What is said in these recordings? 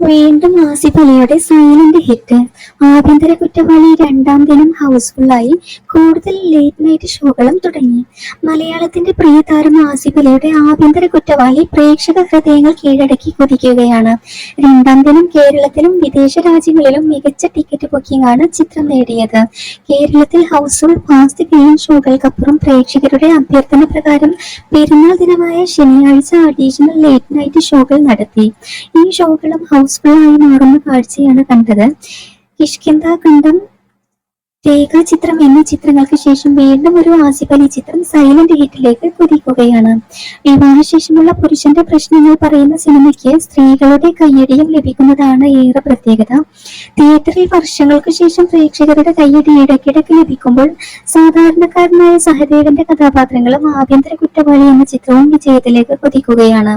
വീണ്ടും ആസിഫ് അലിയുടെ silent hit ആഭ്യന്തര കുറ്റവാളി രണ്ടാം ദിനം ഹൗസ്ഫുള്ളായി കൂടുതൽ ലേറ്റ് നൈറ്റ് ഷോകളും തുടങ്ങി. മലയാളത്തിന്റെ പ്രിയ താരം ആസിഫ് അലിയുടെ ആഭ്യന്തര കുറ്റവാളി പ്രേക്ഷക ഹൃദയങ്ങൾ കീഴടക്കി കുതിക്കുകയാണ്. രണ്ടാം ദിനം കേരളത്തിലും വിദേശ രാജ്യങ്ങളിലും മികച്ച ടിക്കറ്റ് ബുക്കിംഗ് ആണ് ചിത്രം നേടിയത്. കേരളത്തിൽ ഹൗസ്ഫുൾ ഫാസ്റ്റ് ഫിലിം ഷോകൾക്കപ്പുറം പ്രേക്ഷകരുടെ അഭ്യർത്ഥന പ്രകാരം പെരുന്നാൾ ദിനമായ ശനിയാഴ്ച അഡീഷണൽ ലേറ്റ് നൈറ്റ് ഷോകൾ നടത്തി. ഈ ഷോകളും ഹൗസ്ഫുള്ളായി മാറുന്ന കാഴ്ചയാണ് കണ്ടത്. കിഷ്കിന്ത കണ്ടം രേഖാചിത്രം എന്നീ ചിത്രങ്ങൾക്ക് ശേഷം വീണ്ടും ഒരു ആസിഫ് ചിത്രം സൈലന്റ് ഹിറ്റിലേക്ക് കുതിക്കുകയാണ്. വിവാഹശേഷമുള്ള പുരുഷന്റെ പ്രശ്നങ്ങൾ പറയുന്ന സിനിമയ്ക്ക് സ്ത്രീകളുടെ കയ്യടിയും ലഭിക്കുന്നതാണ് ഏറെ പ്രത്യേകത. തിയേറ്ററിൽ വർഷങ്ങൾക്ക് ശേഷം പ്രേക്ഷകരുടെ കയ്യടി ഇടയ്ക്കിടയ്ക്ക് ലഭിക്കുമ്പോൾ സാധാരണക്കാരനായ സഹദേവന്റെ കഥാപാത്രങ്ങളും ആഭ്യന്തര കുറ്റവാളി എന്ന ചിത്രവും വിജയത്തിലേക്ക് കുതിക്കുകയാണ്.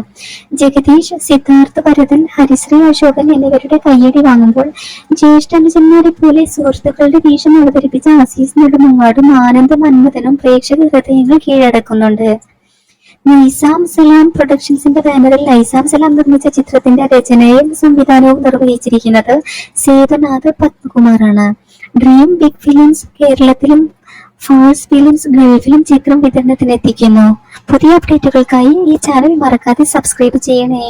ജഗദീഷ് സിദ്ധാർത്ഥ് ഭരതൻ ഹരിശ്രീ അശോകൻ എന്നിവരുടെ കയ്യടി വാങ്ങുമ്പോൾ ജ്യേഷ്ഠനുജന്മാരെ പോലെ സുഹൃത്തുക്കളുടെ ഭീഷണി അവതരിപ്പിച്ച അസീസ് നെടുമങ്ങാടും ആനന്ദ മന്മഥനും പ്രേക്ഷക ഹൃദയങ്ങൾ കീഴടക്കുന്നുണ്ട്. നൈസാം സലാം പ്രൊഡക്ഷൻസിന്റെ ബാനറിൽ നൈസാം സലാം നിർമ്മിച്ച ചിത്രത്തിന്റെ രചനയും സംവിധാനവും നിർവഹിച്ചിരിക്കുന്നത് സേതുനാഥ് പത്മകുമാറാണ്. ഡ്രീം ബിഗ് ഫിലിംസ് കേരളത്തിലും ഫാൾസ് ഫിലിംസ് ഗൾഫിലും ചിത്രം വിതരണത്തിനെത്തിക്കുന്നു. പുതിയ അപ്ഡേറ്റുകൾക്കായി ഈ ചാനൽ മറക്കാതെ സബ്സ്ക്രൈബ് ചെയ്യണേ.